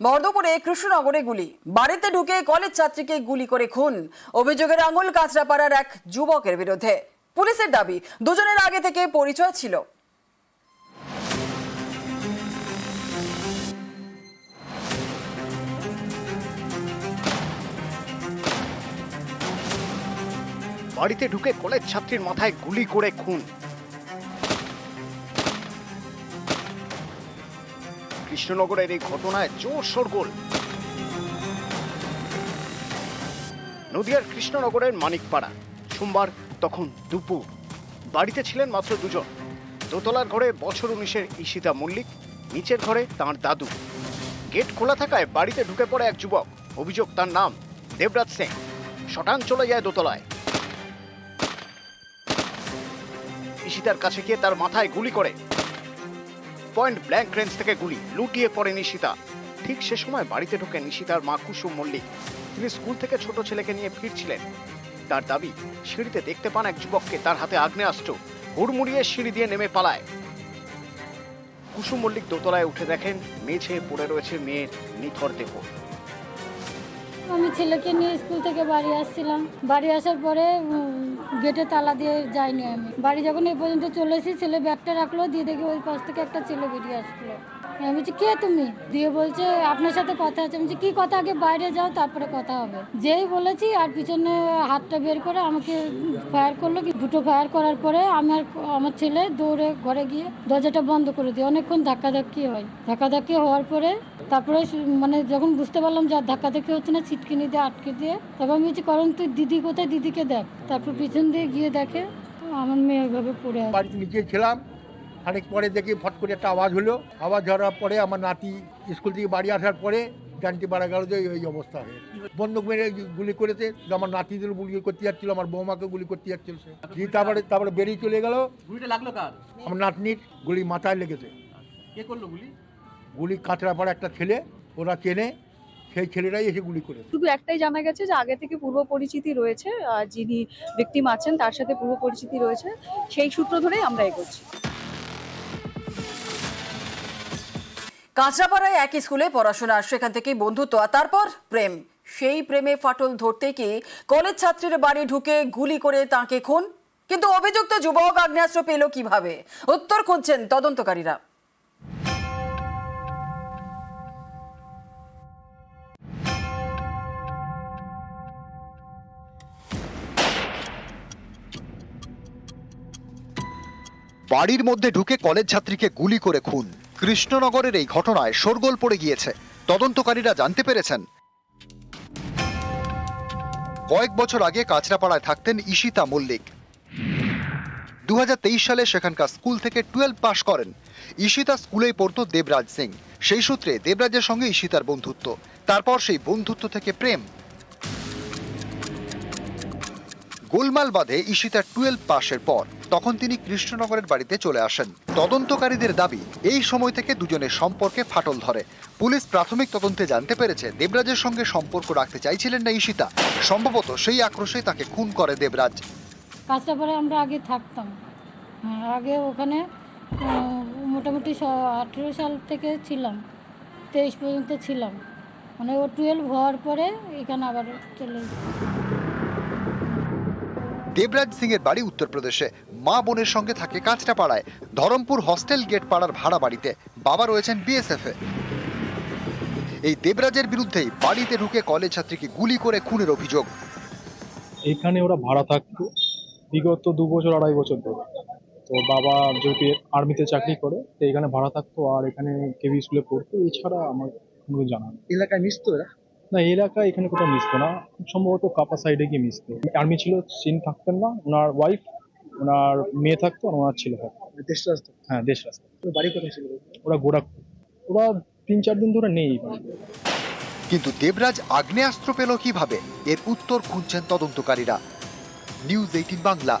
মর্দপুরে কৃষ্ণনগরে গুলি। বাড়িতে ঢুকে কলেজ ছাত্রীকে গুলি করে খুন। অভিযোগের আঙুল কাঁচরাপাড়ার এক যুবকের বিরুদ্ধে। পুলিশের দাবি, দুজনের আগে থেকে পরিচয় ছিল। বাড়িতে ঢুকে কলেজ ছাত্রীর মাথায় গুলি করে খুন। কৃষ্ণনগরের এই ঘটনায় জোর শোরগোল নদিয়ার কৃষ্ণনগরের মানিকপাড়া, সোমবার তখন দুপুর। বাড়িতে ছিলেন মাত্র দুজন। দোতলার ঘরে বছর উনিশের ঈশিতা মল্লিক, নিচের ঘরে তার দাদু। গেট খোলা থাকায় বাড়িতে ঢুকে পড়ে এক যুবক। অভিযোগ তার নাম দেবরাজ সিং শটান চলে যায় দোতলায়। ঈশিতার কাছে গিয়ে তার মাথায় গুলি করে। পয়েন্ট ব্ল্যাঙ্ক রেঞ্জ থেকে গুলি লুটিয়ে পড়ে নিশিতা। ঠিক সে সময় বাড়িতে ঢোকে নিশিতার মা কুসুম মল্লিক। তিনি স্কুল থেকে ছোট ছেলেকে নিয়ে ফিরছিলেন। তার দাবি, সিঁড়িতে দেখতে পান এক যুবককে, তার হাতে আগ্নেয়াস্ত্র। হুড়মুড়িয়ে সিঁড়ি দিয়ে নেমে পালায়। কুসুম মল্লিক দোতলায় উঠে দেখেন, মেঝে পড়ে রয়েছে মেয়ের নিথর দেহ। আমি ছেলেকে নিয়ে স্কুল থেকে বাড়ি আসছিলাম। বাড়ি আসার পরে গেটে তালা দিয়ে যাইনি আমি। বাড়ি যখন এই পর্যন্ত চলে এসেছি, ছেলে ব্যাগটা রাখল, দিয়ে দেখি ওই পাশ থেকে একটা ছেলে বেরিয়ে আসলো। আমি বলছি, কে তুমি? দিয়ে বলছে, আপনার সাথে কথা আছে। আমি বলছি, কি কথা? আগে বাইরে যাও, তারপরে কথা হবে। যেই বলেছি, আর পিছনে হাতটা বের করে আমাকে ফায়ার করল কি, দুটো ফায়ার করার পরে আমার আমার ছেলে দৌড়ে ঘরে গিয়ে দরজাটা বন্ধ করে দিয়ে অনেকক্ষণ ধাক্কাধাক্কি হয়। ধাক্কাধাক্কি হওয়ার পরে, তারপরে মানে যখন বুঝতে পারলাম যে আর ধাক্কাধাক্কি হচ্ছে না ছিটকিনি দিয়ে আটকে দিয়ে তারপর আমি বলছি কারণ তুই দিদি কোথায়? দিদিকে দেখ। তারপর পিছন দিয়ে গিয়ে দেখে আমার মেয়ে ওইভাবে পড়ে আছে। বাড়িতে নিচে ছিলাম খানিক পরে দেখি ফট করে একটা আওয়াজ হলো। আওয়াজ হওয়ার পরে আমার নাতি স্কুল থেকে বাড়ি আসার পরে জানতে পারা গেল যে এই অবস্থা হয়ে বন্দুক মেরে গুলি করেছে যে আমার নাতিদের গুলি করতে যাচ্ছিল আমার বৌমাকে গুলি করতে যাচ্ছিল সে। তারপরে তারপরে বেরিয়ে চলে গেল। গুলিটা লাগল কার? আমার নাতনির গুলি মাথায় লেগেছে। কে করল গুলি? গুলি কাঁচরা পড়া একটা ছেলে ওরা চেনে। সেই ছেলেরাই এসে গুলি করেছে। শুধু একটাই জানা গেছে যে আগে থেকে পূর্ব পরিচিতি রয়েছে আহ, যিনি ভিকটিম আছেন তার সাথে পূর্ব পরিচিতি রয়েছে সেই সূত্র ধরেই আমরা এগোচ্ছি। কাঁচরাপাড়ায় একই স্কুলে পড়াশোনা সেখান থেকেই বন্ধুত্ব আর তারপর প্রেম। সেই প্রেমে ফাটল ধরতে কি কলেজ ছাত্রীর বাড়ি ঢুকে গুলি করে তাকে খুন। কিন্তু অভিযুক্ত যুবক আগ্নেয়াস্ত্র পেল কীভাবে? উত্তর খুঁজছেন তদন্তকারীরা। বাড়ির মধ্যে ঢুকে কলেজ ছাত্রীকে গুলি করে খুন। কৃষ্ণনগরের এই ঘটনায় শোরগোল পড়ে গিয়েছে। তদন্তকারীরা জানতে পেরেছেন। কয়েক বছর আগে কাঁচরাপাড়ায় থাকতেন ঈশিতা মল্লিক। দু হাজার তেইশ সালে সেখানকার স্কুল থেকে টুয়েলভ পাশ করেন। ঈশিতা স্কুলেই পড়তো দেবরাজ সিং। সেই সূত্রে দেবরাজের সঙ্গে ঈশিতার বন্ধুত্ব। তারপর সেই বন্ধুত্ব থেকে প্রেম। গোলমাল বাঁধে ঈশিতা টুয়েলভ পাশের পর। তখন তিনি কৃষ্ণনগরের বাড়িতে চলে আসেন। তদন্তকারীদের দাবি, এই সময় থেকে দুজনের সম্পর্কে ফাটল ধরে। পুলিশ প্রাথমিক তদন্তে জানতে পেরেছে, দেবরাজের সঙ্গে সম্পর্ক রাখতে চাইছিলেন না ঈশিতা। সম্ভবত সেই আক্রোশে তাকে খুন করে দেবরাজ। পরে আমরা আগে থাকতাম। হ্যাঁ আগে ওখানে মোটামুটি আঠেরো সাল থেকে ছিলাম, তেইশ পর্যন্ত ছিলাম। মানে ও টুয়েলভ হওয়ার পরে এখানে আবার চলে। দেবরাজ সিং এর বাড়ি উত্তরপ্রদেশে। মা বোনের সঙ্গে থাকে কাঁচরাপাড়ায়। ধরমপুর হস্টেল গেট পাড়ার ভাড়া বাড়িতে। বাবা রয়েছেন বিএসএফ এ। এই দেবরাজের বিরুদ্ধেই বাড়িতে ঢুকে কলেজ ছাত্রীকে গুলি করে খুনের অভিযোগ। এখানে ওরা ভাড়া থাকতো। বিগত দু বছর আড়াই বছর ধরে। তো বাবা যেহেতু আর্মিতে চাকরি করে তো এখানে ভাড়া থাকতো আর এখানে কেভি স্কুলে পড়তো। এছাড়া আমার কোনো জানা নেই। এলাকায় মিশতো এরা? না এলাকা এখানে কোথাও মিশতো না। সম্ভবত কাপা সাইডে গিয়ে মিশতো আর্মি ছিল সিন থাকতেন না। ওনার ওয়াইফ ওনার মেয়ে থাকতো আর ওনার ছেলে থাকতো। দেশটা আসতো হ্যাঁ দেশ রাস্তা বাড়ি কোথায় ছিল? ওরা গোড়াপুর ওরা তিন চার দিন ধরে নেই কিন্তু দেবরাজ আগ্নেয়াস্ত্র পেল কীভাবে? এর উত্তর খুঁজছেন তদন্তকারীরা। News eighteen Bangla